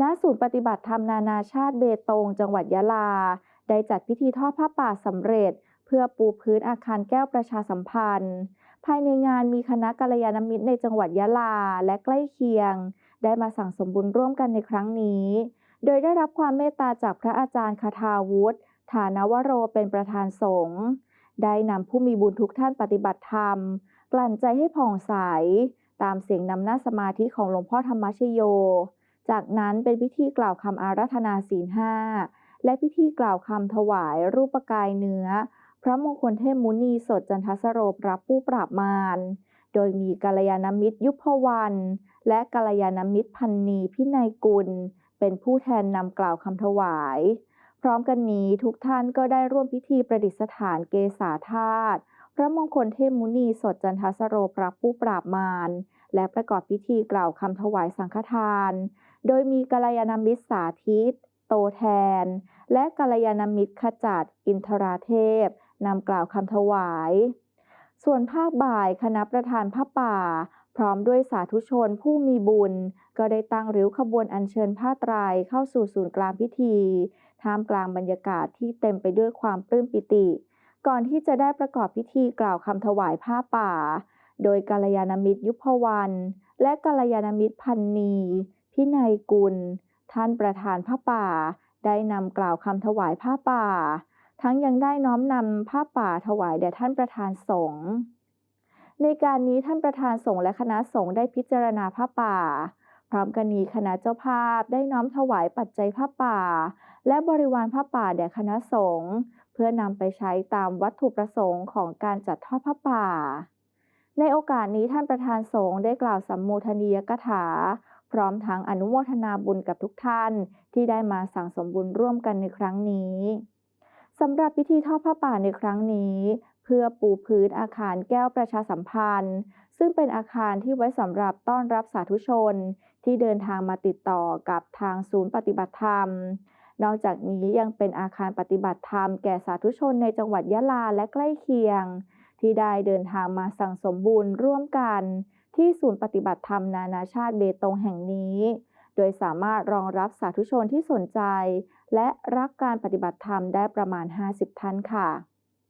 ณศูนย์ปฏิบัติธรรมนานาชาติเบตง จังหวัดยะลา ได้จัดพิธีทอดผ้าป่าสำเร็จ เพื่อปูพื้นอาคารแก้วประชาสัมพันธ์ ภายในงานมีคณะกัลยาณมิตรในจังหวัดยะลาและใกล้เคียง ได้มาสั่งสมบุญร่วมกันในครั้งนี้ โดยได้รับความเมตตาจากพระอาจารย์คาทาวุฒิฐานวโรเป็นประธานสงฆ์ได้นำผู้มีบุญทุกท่านปฏิบัติธรรม กลั่นใจให้ผ่องใส ตามเสียงนำหน้าสมาธิของหลวงพ่อธรรมชโย จากนั้นเป็นพิธีกล่าวคำอาราธนาศีลห้าและพิธีกล่าวคำถวายรูปกายเนื้อ พระมงคลเทพมุนีสดจันทสโรปรับผู้ปราบมารโดยมีกัลยาณมิตรยุพวัน และกัลยาณมิตรพันนีพินัยกุล เป็นผู้แทนนำกล่าวคำถวาย พร้อมกันนี้ทุกท่านก็ได้ร่วมพิธีประดิษฐานเกษาธาตุพระมงคลเทพมุนีสดจันทสโรปรับผู้ปราบมารและประกอบพิธีกล่าวคำถวายสังฆทาน โดยมีกัลยาณมิตรสาธิต โตแทน และกัลยาณมิตรขจัดอินทราเทพนำกล่าวคำถวาย ส่วนภาคบ่ายคณะประธานผ้าป่า พร้อมด้วยสาธุชนผู้มีบุญ ก็ได้ตั้งริ้วขบวนอัญเชิญผ้าไตรเข้าสู่ศูนย์กลางพิธี ท่ามกลางบรรยากาศที่เต็มไปด้วยความปลื้มปิติ ก่อนที่จะได้ประกอบพิธีกล่าวคำถวายผ้าป่า โดยกัลยาณมิตรยุพวันและกัลยาณมิตรพันนี พินัยกุล ท่านประธานผ้าป่า ได้นำกล่าวคำถวายผ้าป่า ทั้งยังได้น้อมนำผ้าป่าถวายแด่ท่านประธานสงฆ์ในการนี้ท่านประธานสงฆ์และคณะสงฆ์ได้พิจารณาผ้าป่า พร้อมกันนี้คณะเจ้าภาพได้น้อมถวายปัจจัยผ้าป่า และบริวารผ้าป่าแด่คณะสงฆ์เพื่อนำไปใช้ตามวัตถุประสงค์ของการจัดทอดผ้าป่า ในโอกาสนี้ท่านประธานสงฆ์ได้กล่าวสัมโมทนียกถา พร้อมทั้งอนุโมทนาบุญกับทุกท่าน ที่ได้มาสั่งสมบุญร่วมกันในครั้งนี้สำหรับพิธีทอดผ้าป่าในครั้งนี้ เพื่อปูพื้นอาคารแก้วประชาสัมพันธ์ ซึ่งเป็นอาคารที่ไว้สำหรับต้อนรับสาธุชน ที่เดินทางมาติดต่อกับทางศูนย์ปฏิบัติธรรม นอกจากนี้ยังเป็นอาคารปฏิบัติธรรมแก่สาธุชนในจังหวัดยะลาและใกล้เคียง ที่ได้เดินทางมาสั่งสมบุญร่วมกัน ที่ศูนย์ปฏิบัติธรรมนานาชาติเบตงแห่งนี้ โดยสามารถรองรับสาธุชนที่สนใจ และรักการปฏิบัติธรรมได้ประมาณ 50 ท่านค่ะ